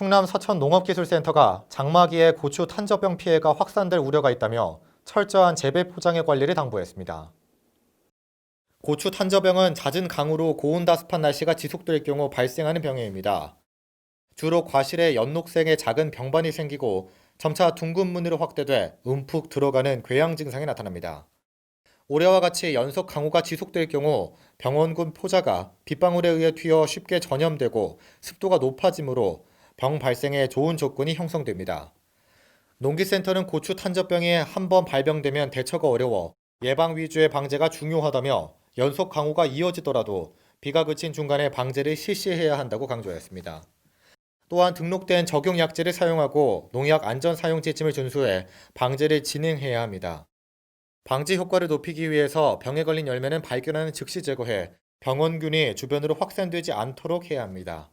충남 서천 농업기술센터가 장마기에 고추 탄저병 피해가 확산될 우려가 있다며 철저한 재배 포장의 관리를 당부했습니다. 고추 탄저병은 잦은 강우로 고온다습한 날씨가 지속될 경우 발생하는 병해입니다. 주로 과실에 연녹색의 작은 병반이 생기고 점차 둥근 무늬로 확대돼 움푹 들어가는 궤양 증상이 나타납니다. 올해와 같이 연속 강우가 지속될 경우 병원군 포자가 빗방울에 의해 튀어 쉽게 전염되고 습도가 높아지므로 병 발생에 좋은 조건이 형성됩니다. 농기센터는 고추 탄저병이 한번 발병되면 대처가 어려워 예방 위주의 방제가 중요하다며 연속 강우가 이어지더라도 비가 그친 중간에 방제를 실시해야 한다고 강조했습니다. 또한 등록된 적용 약제를 사용하고 농약 안전 사용 지침을 준수해 방제를 진행해야 합니다. 방지 효과를 높이기 위해서 병에 걸린 열매는 발견하는 즉시 제거해 병원균이 주변으로 확산되지 않도록 해야 합니다.